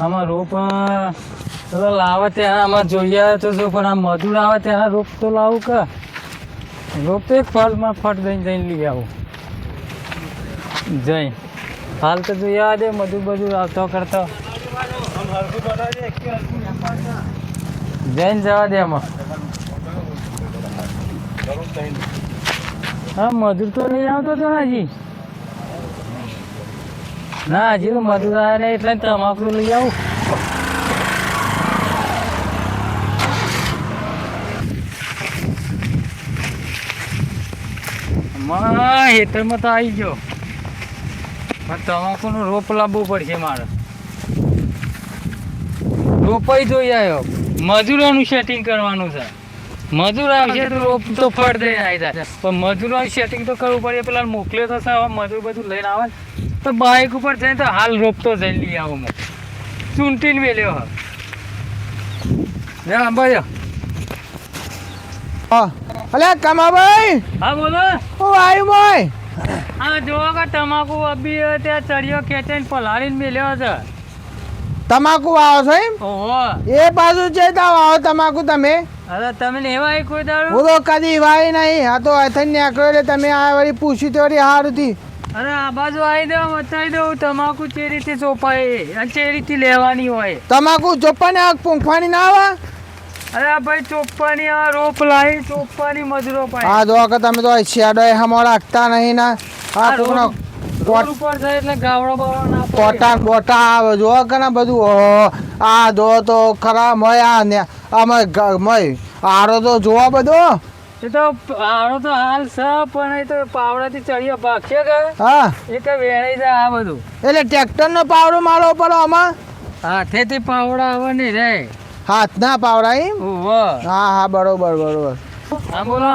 આમાં રોપ તો લાવે ત્યાં આમાં જોઈએ તો જો, પણ આ મજૂર આવે ત્યાં રોપ તો લાવું કે? રોપ તો એક ફળમાં ફટ દઈને જઈને લઈ આવું. જઈ. હાલ તો જોઈ આવવા દે મજૂર બધું આવતો કરતો. જઈને જવા દે આમાં. હા, મજૂર તો નહીં આવતો તો હજી. ના હજી તો આવ્યા એટલે તમાકુ લઈ આવું. માં હેતરમાં તો આવી ગયો. પણ તમાકુનો રોપ લાવવો પડશે મારે. રોપાઈ જોઈ આવ્યો. મજૂરોનું સેટિંગ કરવાનું છે. મજૂર આવશે તો રોપ તો ફળ દઈ આવી જાય. પણ મજૂરોનું સેટિંગ તો કરવું પડે પેલા મોકલ્યો થશે હવે મજૂર બધું લઈને આવે. ને, તો બાઇક ઉપર જઈને તો હાલ રોપતો જઈને લઈ આવું હું ચૂંટીને મેલ્યો હા જા અંબાજો. હા. અલે કમાભાઈ. હા બોલો. હું આવ્યું મોય હા જોવો કે તમાકુ અબી ત્યાં ચડિયો ખેંચીને પલાળીને મેલ્યો છે. તમાકુ વાવો છો એમ? ઓહો. એ બાજુ છે તો વાવો તમાકુ તમે. અરે તમે લેવાય કોઈ દાડો? હું તો કદી વાય નહીં. આ તો અથન કર્યો એટલે તમે આ વળી પૂછ્યું તો વળી સારું થી અરે આ બાજુ આવી દઉં બતાવી દઉં તમાકુ જે રીતે ચોપાય જે રીતે લેવાની હોય. તમાકુ ચોપાની આગ પૂંખવાની ના આવે? અરે આ ભાઈ ચોપાની આ રોપ લાવી ચોપાની મજરો પાય. હા જો કે તમે તો શેડો એ હમો રાખતા નહીં ના. આ આ રોડ રોડ ઉપર જાય એટલે ગાવડો બાવડો ના. કોટા બોટા આવે જો કે ના બધું ઓહો. આ દો તો ખરા મય આ ને આ મય મય આરો તો જોવા બધો. એ તો પાવડો તો હાલ છે પણ એ તો પાવડાથી ચડિયો ભાગશે કે? હા. એ તો વેણાઈ જાય આ બધું. એટલે ટ્રેક્ટરનો પાવડો મારો પડો આમાં? હાથેથી પાવડા આવે નહીં રે. હાથના પાવડા એમ? હા હા બરોબર બરોબર. હા બોલો.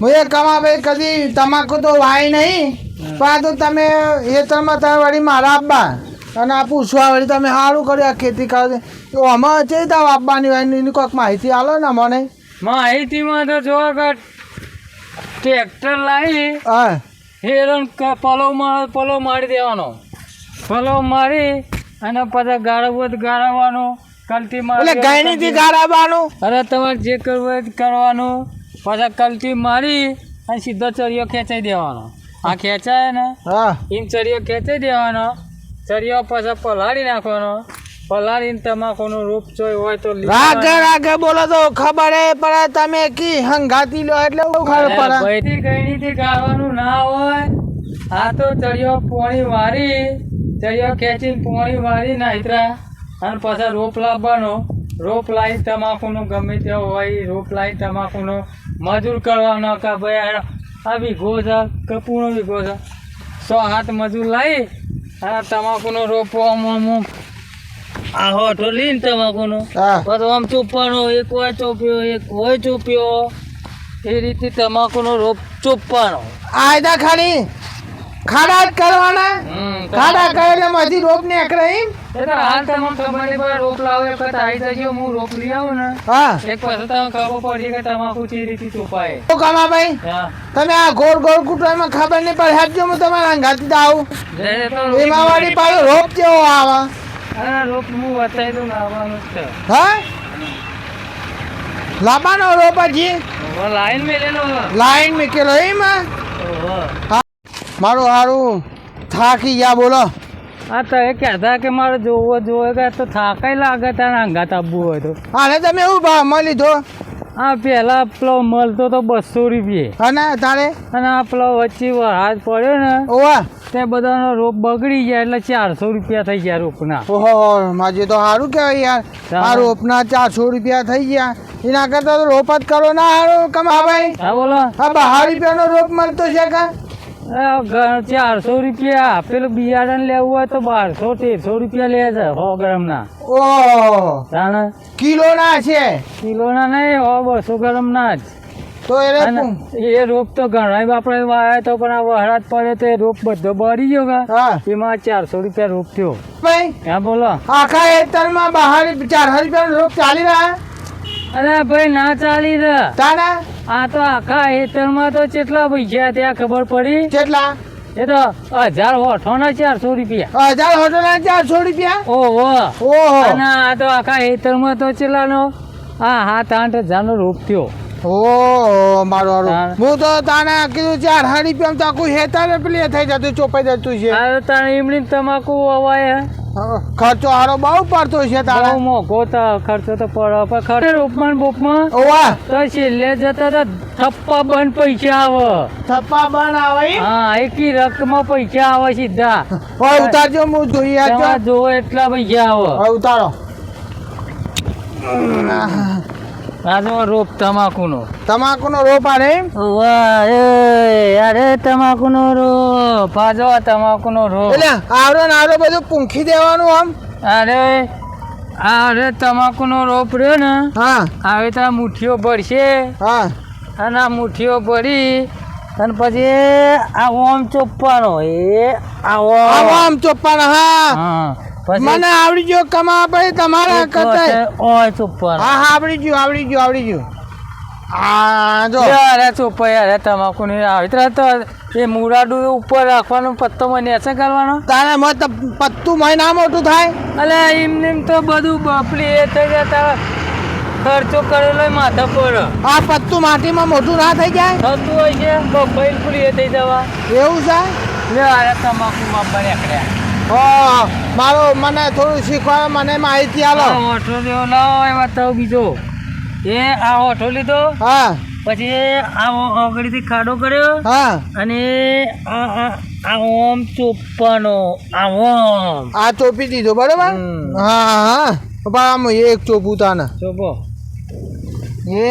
મુએ એ કમાભાઈ કદી તમાકુ તો વાય નહીં પણ તો તમે હેતરમાં તમે વળી મારા આપવા. અને આ પૂછવા વળી તમે સારું કર્યું આ ખેતી કરો તો આમાં છે તો આપવાની હોય એની કોઈક માહિતી આલો ને મને માહિતીમાં તો જો કે ટ્રેક્ટર લાવી હા. હેરણ પલો માર પલો મારી દેવાનો. પલો મારી અને પછી ગાળવત ગાળવવાનો કલટી એટલે મારી ગયણીથી ગાળાવાનું અરે તમારે જે કરવું હોય કરવાનું. પછી કલટી મારી અને સીધો ચરિયો ખેંચાઈ દેવાનો. આ ખેંચાય ને હા. એમ ચરિયો ખેંચાઈ દેવાનો. ચરિયો પછી પલાળી નાખવાનો. પલાળીને તમાકુનો રૂપ જોઈ હોય તો. રાગે રાગે બોલો તો ખબર હે પડે તમે કી હંગાતી લો એટલે ખબર પડે. ભઈથી ગઈનીથી ગાવાનું ના હોય. આ તો ચડિયો પોણી વારી. ચડિયો ખેંચીને પોણી વારી નાઈતરા અને પાછા રોપ લાવવાનો. રોપ લાવી તમાકુનો ગમે તે હોય રોપ લાવી તમાકુનો મજૂર કરવાનો કે ભાઈ આ- વીઘો છે કે પૂર્ણ વીઘો છે સો હાથ મજૂર લાવી અને તમાકુનો રોપો આમ આ હોઠો લીન તમાકુનો. પછી આમ ચોપવાનો એક હોય ચોપ્યો એક હોય ચોપ્યો એ રીતે તમાકુનો રોપ ચોપવાનો આયદા ખાલી ખાડા જ કરવાના. ખાડા કરે એટલે માંથી રોપ ને અકરાઈ હાલ તમામ નહીં પડે રોપ લાવો એક વખત આવી જજો હું રોપ લઈ આવું ને. હા. એક પછી તમને ખબર પડી કે તમાકુ ચી રીતે ચોપાય. તો કામા ભાઈ? તમે આ ગોળ ગોળ કુટવામાં ખબર નહીં પડે. હેડજો હું તમારા હંગાતી તો આવું એમાં વાળી પાડો રોપ કેવો આવે? રોપ હું બતાવી દઉં લાવવાનું છે. હા? લાંબાનો રોપ હજી લાઈન મેલેલો લાઈન મેકેલો એમાં. મારું સારું થાકી ગયા બોલો. હા તો એ કહેતા કે મારે જોવો જોવો કે તો થાકાય લાગે ત્યાં અંગાત આવવું હોય તો. હા તમે એવું ભાવ લીધો આ પેલા પેલો મળતો તો બસો રૂપિયે. અને તારે? અને આ પેલો વચ્ચે હાથ પડ્યો ને ઓવા. તે બધાનો રોપ બગડી ગયા એટલે ચારસો રૂપિયા થઈ ગયા રોપના. ઓહો માજે તો સારું કહેવાય યાર. આ રોપના ચારસો રૂપિયા થઈ ગયા. એના કરતા તો રોપ જ કરો ના હારું કમા ભાઈ હા બોલો. હા બહાર રૂપિયાનો રોપ મળતો છે કા? ચારસો રૂપિયા પેલું બિયારણ લેવું હોય તો બારસો તેરસો રૂપિયા લે છે સો ગ્રામના. ઓહ. કિલો ના છે? કિલોના નહીં હો બસો ગ્રામના જ. તો એ રોપ તો ઘણા આપણે વાયા તો પણ આ વહરાત પડે તો એ રોપ બધો બળી ગયો કા એમાં ચારસો રૂપિયા રોપ થયો. હા બોલો. આખા હેક્ટરમાં બહાર ચાર રૂપિયા રોપ ચાલી રહ્યા અરે ભાઈ ના ચાલી રે. તાના આ તો આખા હેતરમાં તો કેટલા પૈસા ત્યાં ખબર પડી? કેટલા? એ તો હજાર ઓઠો ના ચારસો રૂપિયા. હજાર હોટલ ના ચારસો રૂપિયા? ઓહો. ઓહો. અને આ તો આખા હેતરમાં તો ચેલાનો આ સાત આઠ હજારનો રૂપ થયો. ઓહો મારો હારું. હું તો તાને કીધું ચાર હાડી રૂપિયા તો આખું હેતારે પેલી થઈ જતું ચોપાઈ જતું છે. આ તાણે ઈમલી તમાકુ અવાય ખર્ચો હારો બહુ પડતો છે બહુ તારે મોઘો તો ખર્ચો તો પડે. પણ ખર્ચો ઉપમાન બોપમાં? ઓવા. તો છેલ્લે જતા તો થપ્પા બંધ પૈસા આવે. થપ્પા બન આવે? હા એકી રકમાં પૈસા આવે સીધા. હોય ઉતારજો હું જોઈ આ જો. જોવો એટલા પૈસા આવે. ઉતારો. આ જો રોપ તમાકુનો. તમાકુનો રોપ આને એમ? વાહ એ અરે તમાકુનો રોપ આ તમાકુનો રોપ. એટલે આવડો ને આવડો બધું પૂંખી દેવાનું આમ? અરે આ અરે તમાકુનો રોપ રહ્યો ને હા. આવે તો આ મુઠ્ઠીઓ ભરશે હા. અને આ મુઠ્ઠીઓ ભરી અને પછી આ ઓમ ચોપ્પાનો એ આ આમ ઓમ ચોપ્પાના હા. મને આવડી ગયો કમા ભાઈ તમારા કરતા ઓય ચોપવાનો હા હા આવડી ગયું આવડી ગયું આવડી ગયું. આ જો. અરે ચોપાઈ અરે તમાકુ ની આવી તો એ મુરાડું ઉપર રાખવાનું પત્તો મને એસે કરવાનો? તારે મત પત્તું મહિના મોટું થાય. અલે એમ તો બધું બફલી એ થઈ જાય તારા ખર્ચો કરેલો માથા પર. આ પત્તું માટીમાં મોટું ના થઈ જાય? થતું હોય છે બફાઈ એ થઈ જવા. એવું છે? લે અરે તમાકુ માં નીકળ્યા હા મારો મને થોડું શીખવા મને માહિતી આલો. ઓઠો લાવો એ તો બીજો. એ આ ઓઠો લીધો. હા. પછી આ ઓગળીથી ખાડો કર્યો. હા. અને આ ઓમ ચોપ્પાનો આ ઓમ. આ ચોપી દીધો બરોબર? હા હા. પણ આમ એક ચોપું તાને ચોપો. એ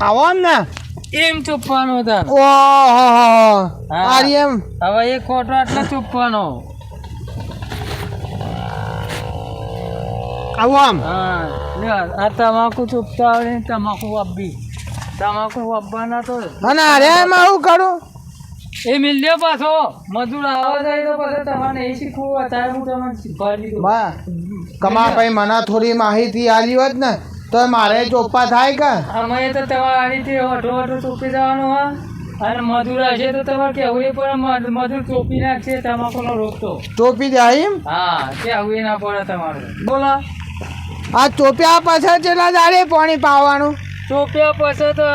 આવો ને. એમ ચૂપવાનું હતા. ઓહો હા. આ રી એમ. હવે એક ખોટો આટલા ચૂપવાનો આવો હા. આ તમાકુ ચૂપતા આવડે તમાકુ વાપી તમાકુ વાપવાના તો અને અરે એમાં આવું કરું. એ મિલ્યો પાછો. મજૂર આવો જાય તો પછી તમારે એ શીખવું અત્યારે હું તમને શીખવાડી દઉં. કમા ભાઈ મને થોડી માહિતી આલી હોત ને તો મારે ચોપ્પા થાય કે? અમે તો તમારે આ ઓટો ઓઠો ચોપી જવાનું હા અને મધુર હશે તો તમારે કેવું એ પણ મધુર ચોપી નાખશે તમાકુનો રોકતો ચોપી જાય એમ? હા કહેવું એ ના પડે તમારે. બોલો. આ ચોપ્યા પાછળ કેટલા દાડે પાણી પાવાનું? ચોપ્યા પછી તો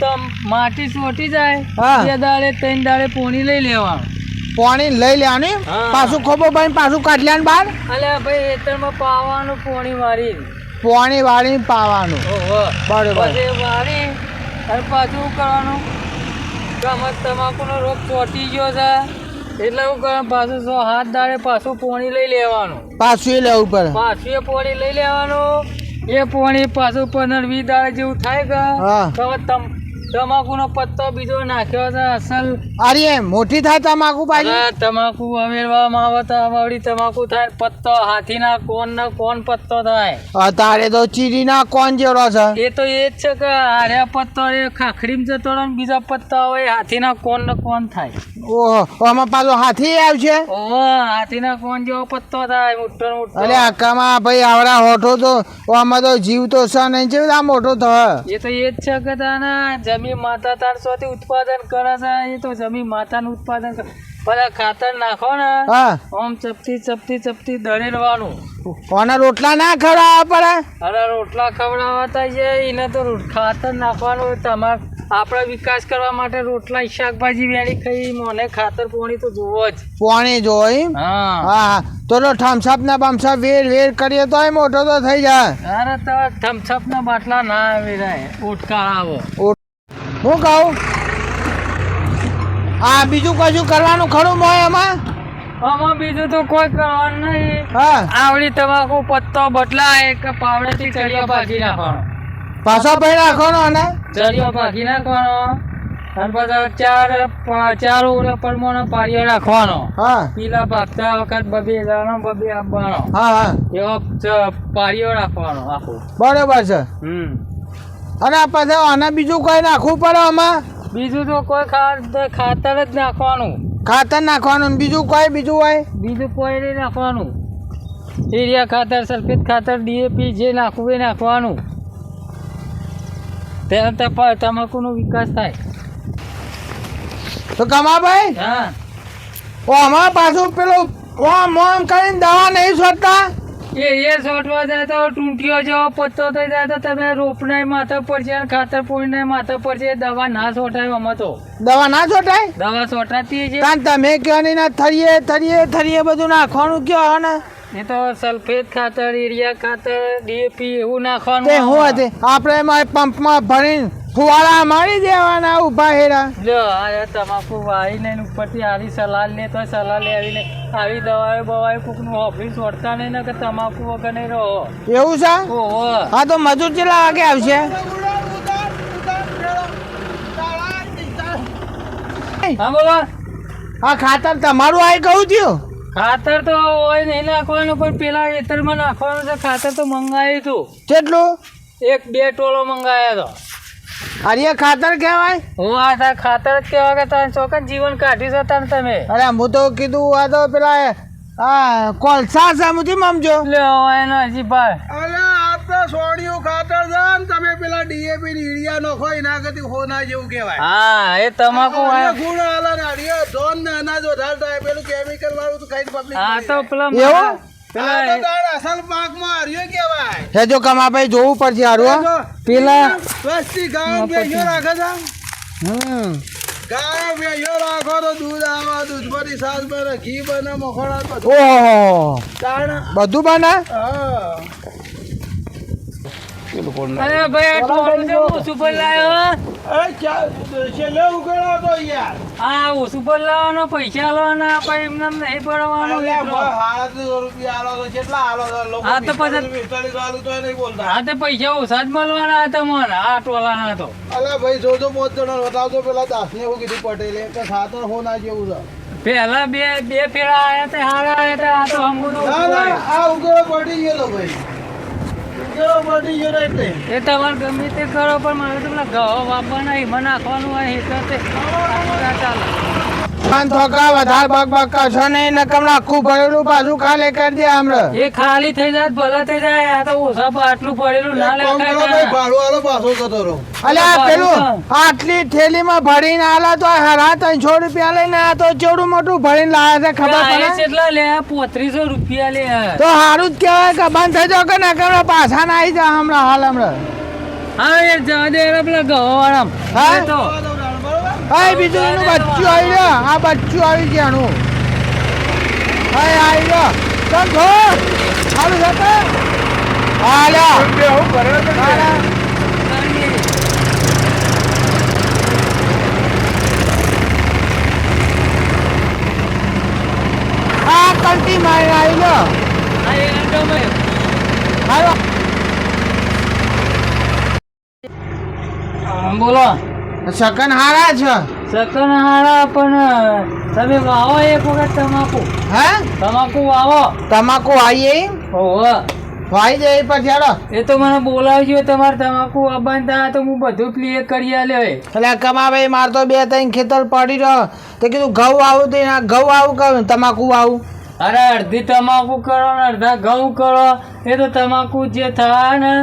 તમ માટી ચોટી જાય. બે દાડે ત્રણ દાડે પોણી લઈ લેવાનું. પોણી લઈ લેવાનું. પાછું ખોબો ભાઈ પાછું કાઢલ્યાને બહાર અલ્યા ભાઈ ખેતરમાં પાવાનું પોણી મારી પાણી વાળી પાવાનું. બરોબર. વાળી અને પાછું કરવાનું? ગમત તમાકુનો રોગ ચોટી ગયો છે. એટલે હું કરવાનું? પાછું સો હાથ દાડે પાછું પોણી લઈ લેવાનું. પાછું એ લેવું પડે. પાછું એ પોણી લઈ લેવાનું. એ પોણી પાછું પંદર વીસ દાડે જેવું થાય કે. તમ તમાકુનો પત્તો બીજો નાખ્યો તો અસલ. અરે મોટી થાય તમાકુ પાછી? તમાકુ અવેરવામાં આવે તો આવડી તમાકુ થાય. પત્તો હાથીના કોણ નો કોણ પત્તો થાય. તારે તો ચીરીના કોણ જેવડો છે. એ તો એ જ છે કે આર્યા પત્તો એ ખાખડીમાં જતો રહે બીજા પત્તા હોય હાથીના કોણ ને કોણ થાય. ઓહો આમાં પાછો હાથી આવશે? ઓહો હાથીના કોણ જેવો પત્તો થાય મોટો મોટો. અરે આકામાં ભાઈ આવડા હોઠો તો આમાં તો જીવ તો છે નહીં છે આ મોટો થયો એ તો એ જ છે કે તાના જમીન માતા તાર શોથી ઉત્પાદન કરે છે. એ તો જમીન માતાનું ઉત્પાદન કરે. પેલા ખાતર નાખો ને હા. આમ ચપટી ચપટી ચપટી દળેરવાનું કોના રોટલા ના ખવડાવવા પડે? અરે રોટલા ખવડાવતા છે એને તો ખાતર નાખવાનું તમારે આપણા વિકાસ કરવા માટે રોટલા શાકભાજી વેણી ખાઈ મને ખાતર પોણી તો જોવો જ. પોણી જોઈ? હા. હા તો તો થમ્સઅપ ના બમસપ વેર વેર કરીએ તો મોટો તો થઈ જાય. અરે તો થમ્સઅપ ના બાટલા ના આવી રહે ઉટકાળ આવો. હું કહું? હા બીજું કશું કરવાનું ખરું મોય એમાં આમાં બીજું તો કોઈ કરવાનું નહીં. હા. આવડી તમાકુ પત્તો બદલાય કે પાવડેથી ચડિયો ભાગી નાખવાનો. પાછો ભાઈ રાખવાનો અને? ચડિયો ભાગી નાખવાનો. અને પછી ચાર ચાર ઓલા પરમાણુ પાડીઓ રાખવાનો હા. પીલા ભાગતા વખત બબે દાણો બબે આપવાનો હા હા. એવો પાડ્યો રાખવાનો આખું. બરોબર છે. હમ. અને આ પાછા આને બીજું કઈ નાખવું પડે આમાં? બીજું તો કોઈ ખાતર જ નાખવાનું. ખાતર નાખવાનું ને બીજું કોઈ બીજું હોય? બીજું કોઈ નહીં નાખવાનું. યુરિયા ખાતર સલ્ફેટ ખાતર ડીએપી જે નાખવું એ નાખવાનું. પ- તમાકુનો વિકાસ થાય. તો કમાભાઈ? હા. ઓ આમાં પાછું પેલું ઓમ ઓમ કરીને દવા નહીં છોડતા? એ એ છોટવા જાય તો ટૂંટીઓ જેવો પત્તો થઈ જાય તો તમે રોપનાય માથે પર અને ખાતર પોણીનાય માથે છે દવા ના છોટાય આમાં તો. દવા ના છોટાય? દવા છોટાતી છે. કારણ તમે કયો નહીં ના થરીએ થરીએ થરીએ બધું નાખવાનું કયો ને? એ તો સલ્ફેટ ખાતર યુરિયા ખાતર ડીએપી એવું નાખવાનું તે હું આપણે એમાં પંપમાં ભરીને ફુવારા મારી દેવાના ઊભા હેરા જો આ તમાકુ વાવીને લઈને ઉપરથી આવી સલાહ લે તો સલાહ લેવી ને. આવી દવાઓ બવાઓ કોકનું ઓફિસ છોડતા નહીં ને કે તમાકુ વગર નહીં રહો. એવું છે? હા તો મજૂર કેટલા વાગે આવશે? હા બોલો. હા ખાતર તમારું આય કહું થયું? ખાતર તો હોય નહીં નાખવાનું પણ પેલા ખેતરમાં નાખવાનું છે. ખાતર તો મંગાવ્યું હતું. કેટલું? એક બે ટોલો મંગાવ્યા હતો અરે ખાતર કહેવાય? હું આ તાર ખાતર જ કહેવા કે તારે ચોકન જીવન કાઢી છે તાર તમે. અરે હું તો કીધું આ તો પેલા આ કોલસા છે મુથી મમજો લે એનો હજી ભાઈ. અરે આપણે સોડિયું ખાતર છે ને તમે પેલા ડીએપી નો નાખો ના કરતી હોના જેવું કહેવાય. હા એ તમાકુ. ગુણ આલા ને ધોન ને અનાજ વધારતા થાય પેલું કેમિકલ વાળું તો ખાઈ પબ્લિક હા તો પેલા એવું? હે જો કમાભાઈ જોવું પડશે હારું વસ્તી ગાય ભેંસો રાખે છે. હમ. ગાય ભેંસો રાખો તો દૂધ આવા દૂધ પરથી છાશ બને ઘી બને મખોડા બધું ઓહો. બધું બને? હા. અરે ભાઈ આ ટોલું છે ઓછું પર લાવ્યો અરે છેલ્લે ઉકેલો તો યાર આ ઓછું પર લાવવાનો પૈસા લાવવાના આપણે એમને એમ નહીં પડવાનો સાડત્રીસો રૂપિયા આલો તો કેટલા આલો તો? હા તો પછી- આલું તોય નહીં બોલતા. હા તે પૈસા ઓછા જ મળવાના હતા મને આ ટોલાના તો અલા ભાઈ જોજો પાંચ જણા બતાવજો પેલા દાસને એવું કીધું પટેલે કે સાતર હોના જેવું છે પેલા બે બે ફેરા આયા તે હારા આયા તે આ તો હમું તો ના ના, આ ઉકેલો પડી ગયેલો ભાઈ ઉકેલો પડી ગયેલો એટલે એ તમારે ગમે તે કરો, પણ મારે તમને ઘઉં વાપવાના એમાં નાખવાનું હોય, એ તે ચાલે. થોકા વધારે બગ બગ કરશો નહીં નકમ આખું ભરેલું પાછું ખાલી કરી દે હમણાં એ ખાલી થઈ જાય ભલે થઈ જાય આ તો ઓછા આટલું ભરેલું ના લેખાય ભાડું આલો પાછો જતો રહો. અલ્યા આ પેલું આટલી થેલીમાં ભરીને આલા તો હરા ત્રણસો રૂપિયા લઈને આ તો ચેવડું મોટું ભરીને લાયા છે ખબર પડે? કેટલા લે પોત્રીસો રૂપિયા લે. તો સારું જ કહેવાય કે બંધ થઈ જાવ કે નકમ પાછા ના આવી જા હમણાં હાલ હમણાં. હા એ જવા દે પેલા ઘઉં વાળા હા? તો હા બીજું એનું બચ્ચું આવી ગયો આ બચ્ચું આવી ગયાનું હા આવી ગયો ચાલ છો? ચાલુ જતો? હા લ્યા. આ કંટી મારી આવી ગયો. બોલો. સકન હારા છે સકન હારા પણ તમે વાવો એક વખત તમાકુ. હે? તમાકુ વાવો. તમાકુ આવીએ ઓહો. વાઈ જાય પછી હાલો. એ તો મને બોલાવજો તમારે તમાકુ આવવાનું થાય તો હું બધું ક્લિયર કરી આલે એટલે કમાભાઈ માર તો બે ત્રણ ખેતર પડી રહ્યો. તે કીધું ઘઉં આવું તો એના ઘઉં આવું કહ્યું તમાકુ આવું અરે અડધી તમાકુ કરો ને અડધા ઘઉં કરો. એ તો તમાકુ જે થાય ને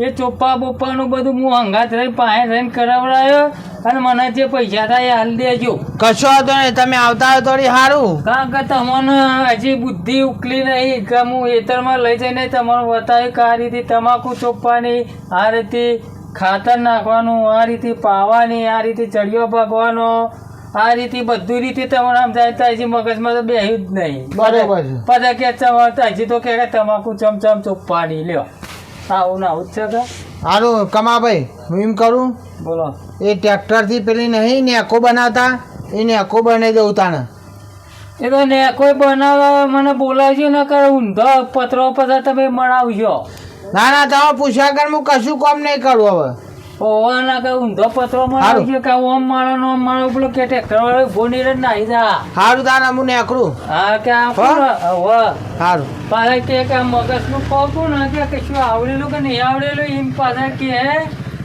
એ ચોપ્પા બોપ્પાનું બધું હું હંગાત રહી પાસે રહીને કરાવડાયો અને મને જે પૈસા થાય હાલ દેજો. કશો હતો નહીં તમે આવતા હોય થોડી સારું કારણ કે તમને હજી બુદ્ધિ ઉકલી નહીં કે હું એતરમાં લઈ જઈને તમારું બતાવ્યું કે આ રીતે તમાકુ ચોપવાની આ રીતે ખાતર નાખવાનું આ રીતે પાવાની આ રીતે ચડિયો ભાગવાનો આ રીતે બધી રીતે તમારે આમ જાય તો હજી મગજમાં તો બેહ્યું જ નહીં. બરાબર છે. બધા કે ચમ- હજી તો કે તમાકુ ચમચમ ચોપ્પાની લ્યો. આવું આવું જ છે. કે હારું કમાભાઈ હું એમ કરું બોલો. એ ટ્રેક્ટરથી પેલી નહીં નેકો બનાવતા એ નેકો બનાવી દઉં તાને એ તો ને કોઈ બનાવવા મને બોલાવજો ને કરે ઊંધો પત્રો પછી તમે મળાવજો ના ના તમે પૂછ્યા કર હું કશું કામ નહીં કરું હવે. ઓવાના કે ઊંધો પત્રો બનાવજો કે ઓમ મારો ને મારો પેલો કે ટેક્ટર વાળો ઊભો નહીં રહે ને નાહી જા. સારું તાને હું નેકરું હા કે આ પાછા ખોખું ને કે કશું આવડેલું કે નહીં આવડેલું? એમ પાછા કે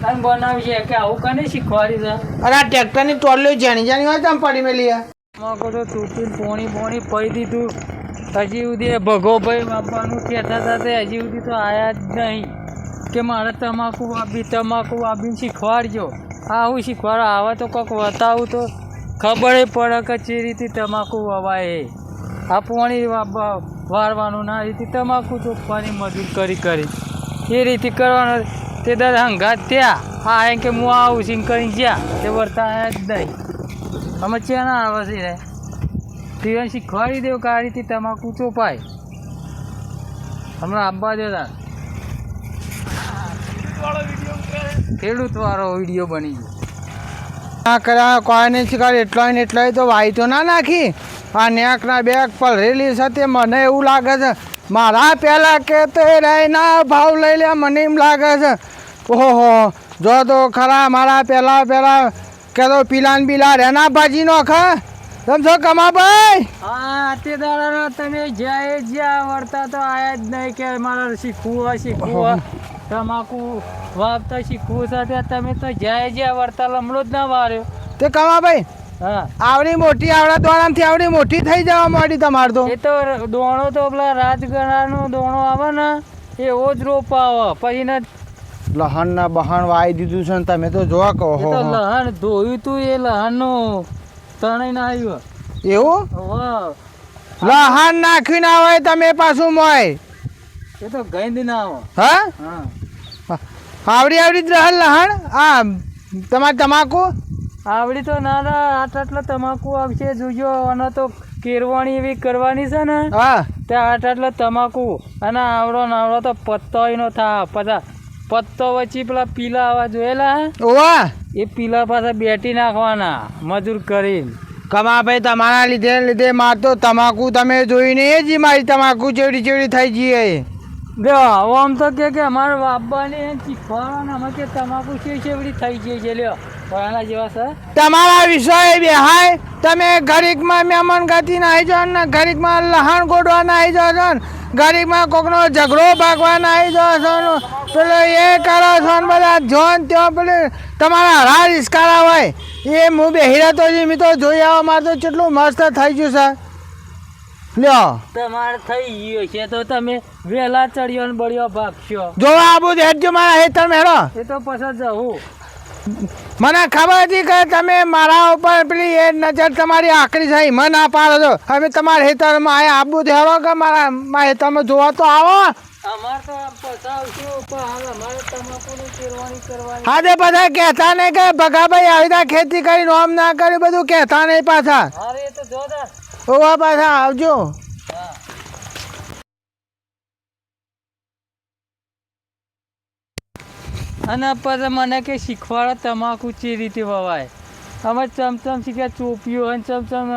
અને બનાવશે કે આવું કને શીખવાડી છે અરે આ ટ્રેક્ટરની ટોલીઓ જાણી જાણી હોય તમે પડી મેલી. માકો તો તૂટીને પોણી પોણી પડી દીધું. હજી સુધી ભગો ભાઈ માપવાનું કહેતા હતા હજી સુધી તો આયા જ નહીં. કે મારે તમાકુ આપી, તમાકુ આપીને શીખવાડજો. આવું શીખવાડો. આવા તો કોઈક બતાવું તો ખબર પડે કે જે રીતે તમાકુ વવાય. આ પોણી વારવાનું ના રીતે તમાકુ ચોપવાની મજૂર કરી કરી. એ રીતે કરવાનું. તે દાદા હંગાત ત્યાં આ એમ કે હું આવું છું કરીને જ્યાં તે વર્તા જ નહીં. અમે ચેના ના આવે છે તીરન શીખવાડી દેવું કે આ રીતે તમાકુ ચોપાય. હમણાં આપવા દેતા. ખેડૂત વાળો વીડિયો બની ગયો. આ કર્યા કોઈને નહીં એટલો ને એટલો તો વાઈ તો ના નાખી. આ નેકના બેગ પર રેલી સાથે મને એવું લાગે છે મારા પહેલાં કે તો એ રાયના ભાવ લઈ લે મને એમ લાગે છે. ઓહો જો તો ખરા મારા પહેલાં પહેલાં કે તો પીલાન બીલા રેના ભાજી નો ખા સમજો કમાભાઈ હા તે દાડાના તમે જ્યાં એ જ્યાં વળતા તો આયા જ નહીં કે મારા શીખવું હોય શીખવું તમાકુ વાવતા શીખવું સાથે તમે તો જ્યાં જ્યાં વર્તાલ લમડો જ ના વાર્યો. તે કમાભાઈ હા. આવડી મોટી આવડા દોડામથી આવડી મોટી થઈ જવા માંડી તમારે તો. એ તો દોણો તો પેલા રાજગરાનો દોણો આવે ને એવો જ રોપ આવે. પછી ને લહણ ના બહાણ વાઈ દીધું છે ને તમે તો જોવા કહો તો લહણ ધોયું તું એ લહણનું તણાઈ ના આવ્યું. એવું? લહણ નાખ્યું ના હોય તમે પાછું મોય. એ તો ગંદ ના આવે. હા? હા. આવડી આવડી જ રહે લહણ? આ તમારે તમાકુ? આવડી તો ના આટ આટલા તમાકુ આવશે જોજો અને તો કેરવાણી એવી કરવાની છે ને હા. તે આટ આટલા તમાકુ અને આવડો નાવડો તો પત્તો નો થા પતા પત્તો વચ્ચે પેલા પીલા આવા જોયેલા? ઓવા? એ પીલા પાસે બેટી નાખવાના મજૂર કરીને. કમા ભાઈ તમારા લીધે લીધે માર તો તમાકુ તમે જોઈને એ જ મારી તમાકુ ચેવડી ચેવડી થઈ જઈએ જો આમ તો કે કે અમારા બાપાને શીખવાડવાના, અમે કે તમાકુ છે ચેવડી થઈ ગઈ છે, લ્યો. ભણાના જેવા સર તમારા વિષય બે હાય તમે ઘડીકમાં મહેમાન ગતિ આવી જાઓ ને ઘડીકમાં લહાણ ગોડવા આવી જાઓ છો ને ઘડીકમાં કોકનો ઝઘડો ભાગવા આવી જાઓ છો ને, પેલો એ કરો છો ને બધા જોન ત્યાં પેલે તમારા હરા રિસ્કારા હોય, એ હું બેહી રહેતો જ, મેં તો જોઈ આવો, મારે તો કેટલું મસ્ત થઈ ગયું છે. લ્યો. તમારે થઈ ગયો છે તો તમે વેલા ચડ્યો ને બળ્યો ભાગશો જોવા આબુ હેડજો મારા હેતર મેળો એ તો પછી જવું. મને ખબર હતી કે તમે મારા ઉપર પેલી એ નજર તમારી આકરી થઈ. મને ના પાડો છો હવે તમારા હેતરમાં આયા આબુ હેડો કે મારા મારા હેતરમાં જોવા તો આવો. અમારે તો આમ પસાવશું પણ હાલ અમારે તમાકુની કેરવાની કરવાની. આજે બધા કહેતા નહીં કે ભગાભાઈ આવી ખેતી કરી નોમ ના કરી બધું કહેતા નહીં પાછા. અરે તો જોરદાર. ઓવા પાછા આવજો. અને પર મને કે શીખવાડો તમાકુ ચી રીતે વવાય. અમે ચમચમ શીખ્યા ચોપ્યું અને ચમચમ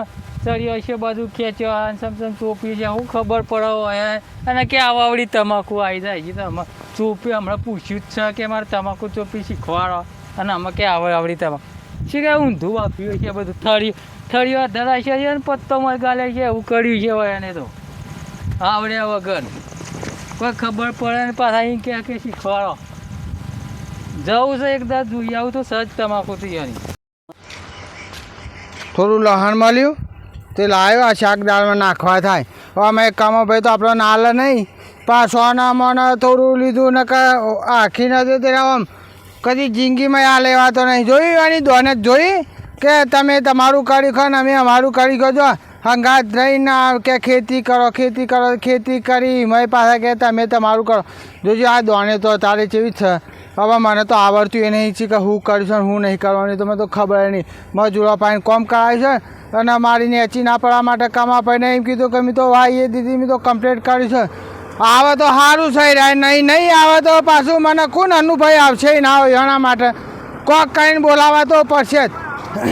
ચડ્યો છે બધું ખેંચ્યો અને ચમચમ ચોપ્યું છે. હું ખબર પડે અને કે આવાવડી તમાકુ આવી જાય છે. તમે ચોપ્યું હમણાં પૂછ્યું જ છે કે મારે તમાકુ ચોપી શીખવાડો. અને અમે કે આવડ આવડી તમાકુ. શું ઊંધું આપ્યું છે બધું. થળિયું થળિયો ધરાશે છે અને પત્તો માં ગાલે છે, એવું કર્યું છે હોય એને તો. આવડ્યા વગર. કોઈ ખબર પડે ને પાછા અહીં ક્યાં કે શીખવાડો. જવું છે એકદા જોઈ આવું તો સજ તમાકુ તૈયારી. થોડું લહાણ મળ્યું? તે લાવ્યો આ શાક દાળમાં નાખવા થાય. હવે અમે કામો ભાઈ તો આપણો નાલે નહીં. પણ ના મને થોડું લીધું ને આખી નથી તે આમ કદી જિંદગીમાં આ લેવાતો નહીં. જોયું એની દોને જોઈ? કે તમે તમારું કરી ખો ને અમે અમારું કરી ખો જો હંગાત રહીને કે ખેતી કરો ખેતી કરો, ખેતી કરી મારી પાસે કે તમે તમારું કરો. જોજો, આ દોણે તો તારે જેવી છે. હવે મને તો આવડતું એ નહીં છે કે હું કરીશ હું નહીં કરવાની તો મને તો ખબર નહીં. મજૂરો પાઈને કોમ કરાય છે અને મારીને એચી ના પડવા માટે કમા પડીને એમ કીધું કે મેં તો ભાઈ એ દીદી મેં તો કમ્પ્લેટ કરી આવે તો સારું થઈ રહ્યા નહીં નહીં આવે તો પાછું મને કોણ અનુભવ આવશે ના હોય એના માટે. કોક કહીને બોલાવા તો પડશે જ. ખબર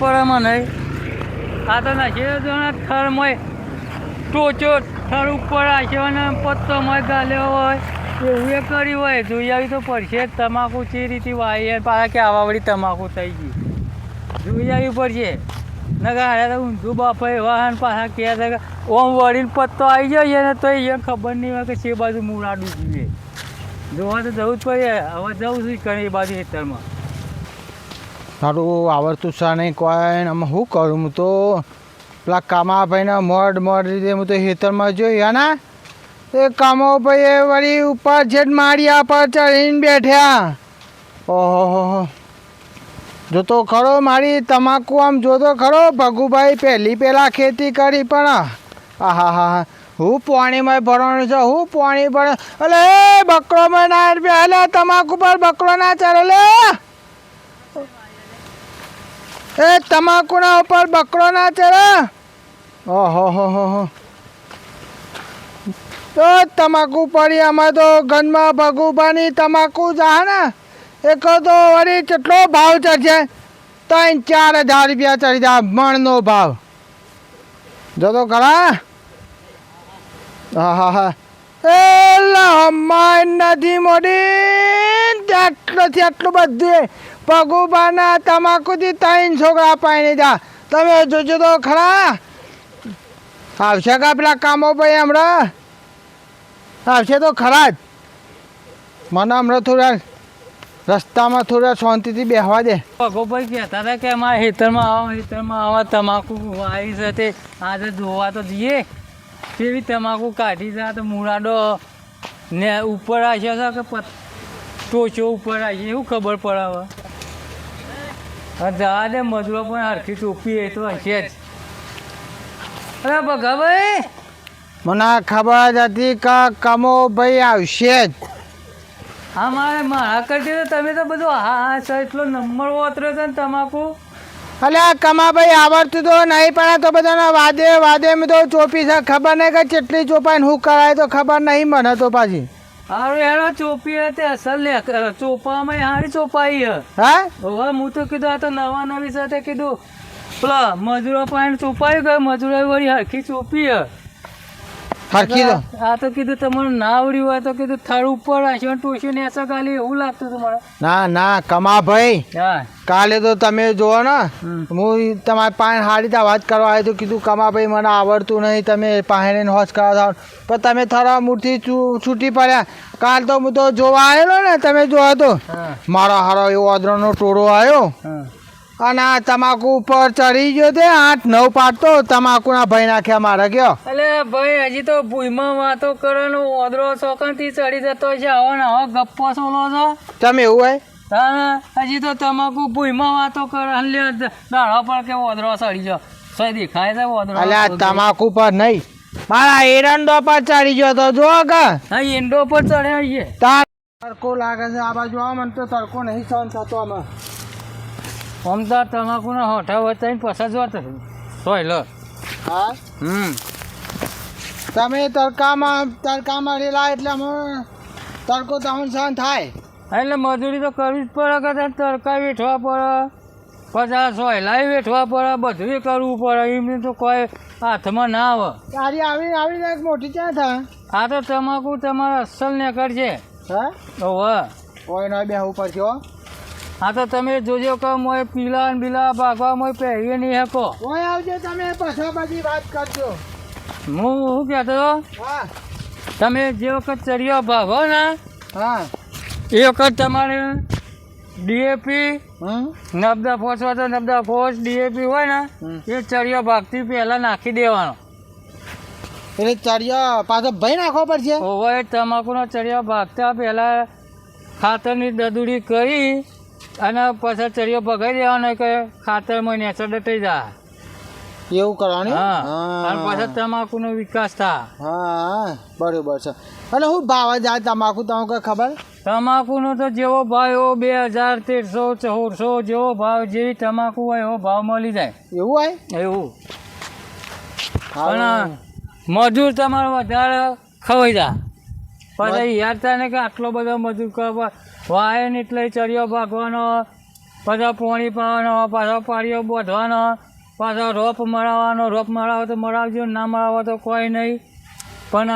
પડે મને. આ તો જણા થર મોય, ટોચો થર ઉપર આવશે અને પત્તો મોય ગાલ્યો હોય, એવું એ કર્યું હોય. જોઈ આવી તો પડશે જ તમાકુ ચી રીતે વાય પાછા કે આવા વળી તમાકુ થઈ ગઈ જોઈ આવી પડશે. નકા હારે તો ઊંધું બાપાએ વાહન પાછા કહે છે કે ઓમ વળીને પત્તો આવી જાય ને તો એ ખબર નહીં હોય કે છે બાજુ મૂળાડું જોઈએ જોવા તો જવું જ પડે, હવે જવું છું એ બાજુ ખેતરમાં? સારું આવડતું છે નહીં કોઈ આમાં શું કરું? હું તો પેલા કામાભાઈને મોડ મોડ રીતે હું તો ખેતરમાં જોઈ ને. એ કામાભાઈ એ વળી ઉપર જેટ માર્યા પર ચડીને બેઠ્યા. ઓહો જોતો ખરો મારી તમાકુ આમ જોતો ખરો, ભગુભાઈ પહેલી પહેલાં ખેતી કરી પણ હા હા હા. હું પાણીમાં ભરવાનું છે, હું પાણી ભર, અલે, બકરોમાં ના રૂપિયા અલે, તમાકુ પર બકરો ના ચડે લે એ, તમાકુના ઉપર બકરો ના ચડે ઓહો, હો હો હો. તો તમાકુ પડી આમાં તો ઘનમાં ભગુભાની તમાકુ જાહ ને. એક તો વળી કેટલો ભાવ ચડશે? ત્રણ, ચાર હજાર રૂપિયા ચડી જાય મણનો ભાવ. જોતો ખરા હા હા હા. એ હમાય નથી મોડી આટલું આટલું બધું. પગુબાના તમાકુથી ત્રણ છોકરા પાણી જા તમે જોજો તો ખરા. આવશે કા પેલા કામો ભાઈ હમણાં? આવશે તો ખરા જ. મને હમણાં થોડા રસ્તામાં થોડા શાંતિથી બેહવા દે. ભગોભાઈ કહેતા હતા કે અમારા હેતરમાં આવો હેતરમાં આવા તમાકુ આવી છે તે આજે જોવા તો જઈએ. તેવી તમાકુ કાઢી જા તો મુરાડો ને ઉપર આવ્યો છે કે ટોચો ઉપર આવી એવું ખબર પડે જવા દે મજૂરો પણ હરખી ટોપી એ તો હશે જ. અરે ભગાભાઈ! મને ખબર જ હતી કે કમો ભાઈ આવશે જ. હા મારે મારા કરતી તો તમે તો બધું હા હા સર એટલો નંબર વોતર્યો છે ને તમાકુ. અલ્યા કમાભાઈ આવડતું તો નહીં પણ તો બધાના વાદે વાદે મેં તો ચોપી છે. ખબર નહીં કે કેટલી ચોપાઈને હું કરાય તો ખબર નહીં મને તો પાછી. હારું એનો ચોપી હતી અસલ લે ચોપામાં હારી ચોપાઈ હે. હવે હું તો કીધું આ તો નવા નવી સાથે કીધું. પેલા મજૂરો પાણી ચોપાઈ ગયો મજૂરો વળી હરખી ચોપી હે. હરખી દો આ તો કીધું તમને ના આવડ્યું હોય તો કીધું થળ ઉપર આશો ટોશું ને એસા ગાલી એવું લાગતું તમારે ના ના કમાભાઈ ભાઈ. કાલે તો તમે જોવો ને હું તમારી પાસે હારી તા વાત કરવા આવ્યો તો કીધું કમાભાઈ મને આવડતું નહીં તમે પાસે હોશ કરવા થાવ. પણ તમે થરા મૂર્તિ છૂટી પડ્યા. કાલ તો હું તો જોવા આવેલો ને તમે જોવા તો. મારો હારો એવો અદરનો ટોળો આવ્યો. અને આ તમાકુ ઉપર ચડી ગયો તે આઠ નવ પાટતો તમાકુના ભાઈ નાખ્યા મારે કયો એટલે ભાઈ હજી તો ભૂઈમાં વાતો કરવાનું ઓદરો ચોકણથી ચડી જતો છે હવે ને હવે ગપ્પો સોલો છો. તમે એવું હોય? હા હજી તો તમાકુ ભૂઈમાં વાતો કરે દાડો પર કે ઓદરો ચડી જાવ સઈ દેખાય છે ઓદરો? આ તમાકુ પર નહીં. મારા એરંડો પર ચડી ગયો તો જો કે હા એંડો પર ચડ્યા તાર તડકો લાગે છે આ બાજુ મને તો તડકો નહીં સહન થતો આમાં. તો તમાકુના હોઠા વચાઈને પસાર જોત સોય લો. હા? હમ. તમે તડકામાં તડકામાં રેલા એટલે અમે તડકો તમને સહન થાય. એટલે મજૂરી તો કરવી જ પડે કે તડકા વેઠવા પડે પચાસ સોયલાય વેઠવા પડે બધું કરવું પડે એમને તો કોઈ હાથમાં ના આવે. તારી આવી આવી મોટી ક્યાં થાય? આ તો તમાકુ તમારા અસલ ને કરશે હા? ઓવે. કોઈ ના બેહવું પડશે હો તો તમે જોજો કે મોય પીલા ને બીલા ભાગવા મોય પહેરીએ નહીં શકો કોઈ આવજો તમે પાછા બધી વાત કરજો. હું શું કહેતો હતો? હા. તમે જે વખત ચરિયો ભાગો ને હા. એ વખત તમારે ડીએપી નબદા ફોસ હોય તો નબદા ફોસ ડીએપી હોય ને એ ચરિયો ભાગતી પહેલાં નાખી દેવાનો. એટલે ચરિયા પાછો ભાઈ નાખવો પડશે? ઓવે તમાકુનો ચરિયા ભાગતા પહેલાં ખાતરની દદુડી કરી અને પછી ચરિયો ભગાઈ દેવાનો કે ખાતરમાં નેચર દટાઈ જા. એવું કરવાનું? અને પાછા તમાકુનો વિકાસ હા બરોબર છે. અને હું ભાવ જાય તમાકુ તમને કઈ ખબર? તમાકુનો તો જેવો ભાવ એવો બે હજાર તેરસો ચૌદસો જેવો ભાવ જેવી તમાકુ હોય એવો ભાવ મળી જાય. એવું હોય? એવું. પણ મજૂર તમારો વધારે ખવાઈ જા. પછી યાદ તને કે આટલો બધો મજૂર કરવા વાય ને એટલે ચડિયો ભાગવાનો પાછો પોણી પાવાનો પાછો પાડીઓ બોધવાનો પાછો રોપ મળાવવાનો રોપ મળાવો તો મળાવજો ના મળાવો તો કોઈ નહીં. પણ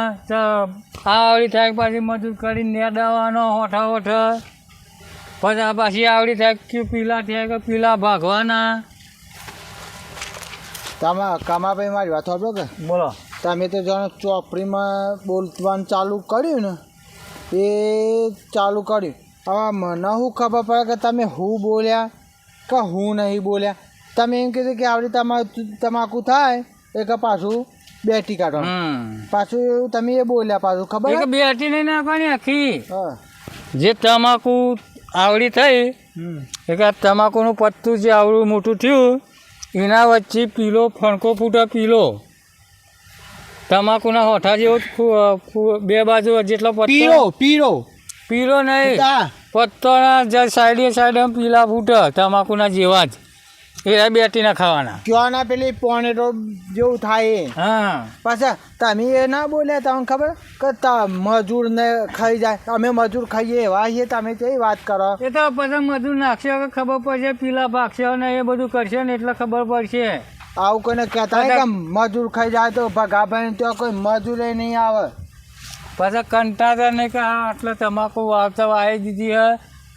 આવડી થાય પાછી મજૂર કરીને નેડાવાનો હોઠા હોઠ. પછી આ પાછી આવડી થાય કે પીલા થાય કે પીલા ભાગવાના. તમે કમાભાઈ મારી વાત સાંભળો કે? બોલો. તમે તો જાણો ચોપડીમાં બોલવાનું ચાલુ કર્યું ને? એ ચાલુ કર્યું. હવે મને શું ખબર પડે કે તમે હું બોલ્યા? કે હું નહીં બોલ્યા? તમે એમ કીધું કે આવડી તમારું તમાકુ થાય એક પાછું બેટી કાઢો. પાછું એવું તમે એ બોલ્યા પાછું ખબર બેટી? નહીં નાખવાની આખી. જે તમાકુ આવડી થઈ. એક આ તમાકુનું પત્તું જે આવડું મોટું થયું એના વચ્ચે પીલો ફણકો ફૂટો પીલો. તમાકુના હોઠા જેવો બે બાજુ જેટલો પીળો પીરો પીરો પીલો નહીં. પત્તોના જે સાઈડે સાઈડે પીલા ફૂટે તમાકુના જેવા જ. એ બેટીના ખાવાના. ક્યાં ના પેલી પોનેટો જેવું થાય હા. પાછા તમે એ ના બોલ્યા તમને ખબર? કે મજૂર ને ખાઈ જાય. અમે મજૂર ખાઈએ એવા છીએ તમે તે વાત કરો. એ તો પછી મજૂર નાખશે કે ખબર પડશે પીલા ભાગશે ને એ બધું કરશે ને એટલે ખબર પડશે. આવું કોઈને કહેતા કે મજૂર ખાઈ જાય તો ભગાભાઈ ત્યાં કોઈ મજૂરે નહીં આવે. પાછા કંટાળા નહીં કે આ આટલે તમાકુ વાવતા વાવી દીધી હે.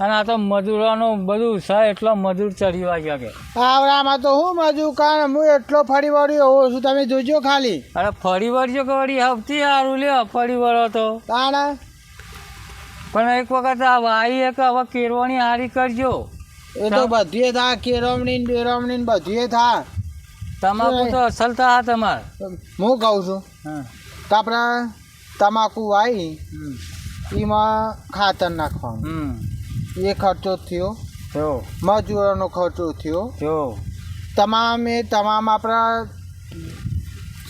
અને આ તો મજૂરોનું બધું છે એટલો મજૂર ચડી વાગ્યા કે. આવડામાં તો હું મજૂર કારણ હું એટલો ફરી વળ્યો હોઉં છું તમે જોજો ખાલી. અરે ફરી વળજો કે વળી હવતી સારું લ્યો ફરી વળો તો. તાણા? પણ એક વખત આ વાઈ કે હવે કેરવણી હારી કરજો. એ તો બધીએ થા કેરવણી બેરવણી બેરમણી ને બધીએ થા. તમાકુ તો અસલ થા તમારે. હું કહું છું. આપણે તમાકુ આવી એમાં ખાતર નાખવાનું. એ ખર્ચો થયો. જો. મજૂરોનો ખર્ચો થયો. જો. તમામે તમામ આપણા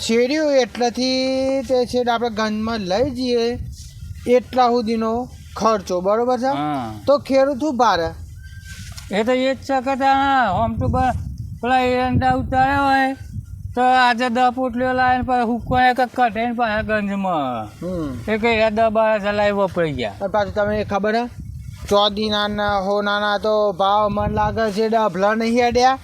શેર્યું એટલાથી તે છે આપણે ગંજમાં લઈ જઈએ એટલા સુધીનો ખર્ચો. બરોબર છે? તો ખેડૂત ભારે? એ તો એ જ છે કે આમ તો પેલા એરંડા ઉતાર્યા હોય તો આજે દસ પોટલીઓ લાવીને પછી હુકવાને કે કઢાઈને પાછા ગંજમાં. હમ. એ કઈ એ દબારા ચલાવી વપરાઈ ગયા. પાછું તમને ખબર હે? હો નાના તો ભાવ મન લાગે છે ડભલા નહીં અડ્યા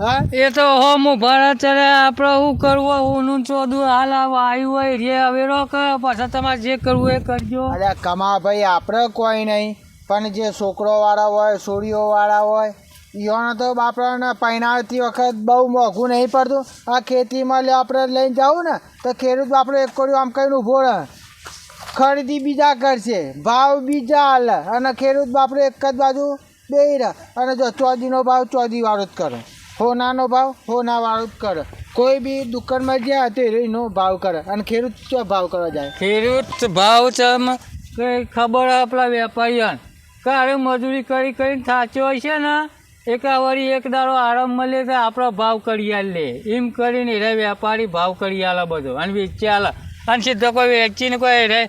હા? એ તો હો હું ભરા ચડે આપણે શું કરવું? નું ચોદું હાલ આવ્યું હોય રે હવે રોક પાછા તમારે જે કરવું એ કરજો. અરે કમા ભાઈ આપણે કોઈ નહીં. પણ જે છોકરોવાળા હોય છોડીઓવાળા હોય ઈઓને તો બાપરાને પહેણાવતી વખત બહુ મોંઘું નહીં પડતું. આ ખેતીમાં લે આપણે લઈને જવું ને, તો ખેડૂત બાપરો એક કોડ્યું આમ કહીને ઊભો રહે. ખરીદી બીજા કરશે, ભાવ બીજા હાલે. અને ખેડૂત બાપરો એક જ બાજુ બે રહે. અને જો ચોદીનો ભાવ ચોદી વાળો જ કરે. હોનાનો ભાવ હોના વાળો જ કરે. કોઈ બી દુકાનમાં જાય તો એનો ભાવ કરે. અને ખેડૂત શું ભાવ કરવા જાય? ખેડૂત ભાવ ચમ કંઈ ખબર આપણા વેપારીઓને? કારે મજૂરી કરી કરીને થાચ્યો છે ને? એક વળી એક દાડો આરામ મળે તો આપણો ભાવ કરી લે. એમ કરીને રે વેપારી ભાવ કરી આલે બધો. અને વેચ્યા આલે અને સીધો કોઈ વેચીને કોઈ રે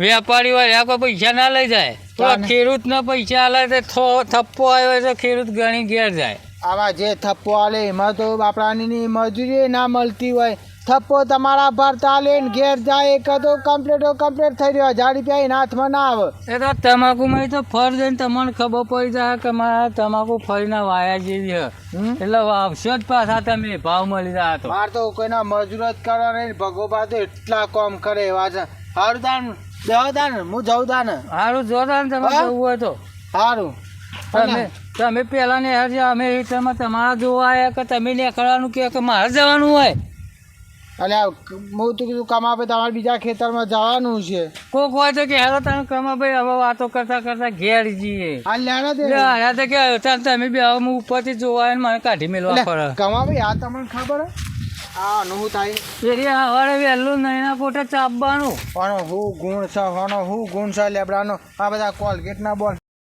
વેપારી હોય આ કોઈ પૈસા ના લઈ જાય. તો તાને. ખેડૂતના પૈસા આલે તો થપ્પો આવ્યો તો ખેડૂત ગણી ઘેર જાય. આવા જે થપ્પો આલે એમાં તો આપણાની મજૂરી ના મળતી હોય. થપ્પો તમારા ભરતા આલે ને ઘેર જાય એક તો કમ્પ્લીટ કમ્પ્લીટ થઈ રહ્યો. હજાર રૂપિયા હાથમાં ના આવે. એ તો તમાકુમાં તો ફર જઈને તમને ખબર પડી જાય કે મારા તમાકુ ફરીના વાયા જેવી એટલે વાવશો જ પાછા તમે ભાવ મળી રહ્યા તો. માર તો કોઈના મજૂર જ કરવા નહીં ભગોબા તો એટલા કોમ કરે એવા છે. સારું તાન તાન હું જઉં તાન. સારું જોતા ને તમે? જવું હોય તો. સારું તમે તમે પેલા ને અમે તમારા જોવા આવ્યા કે તમે નીકળવાનું કે કે મારે જવાનું હોય? એટલે હું તો કીધું કમાપે તમારે બીજા ખેતરમાં જવાનું છે. કોક હોય તો કે હેલો તમે કમા ભાઈ હવે વાતો કરતા કરતા ઘેર જઈએ. આ લેણા દે લે, તો કે ચાલ તમે બી હવે હું ઉપરથી જોવા મને કાઢી મેળવા પડે કમાભાઈ આ તમને ખબર હે? આ અનુભવ થાય. એરિયા સવારે વહેલું નયના પોતે ચાપવાનું. પણ હું ગુણ છે હોનો હું ગુણ છે લેબડાનો. આ બધા કોલગેટના બોલ.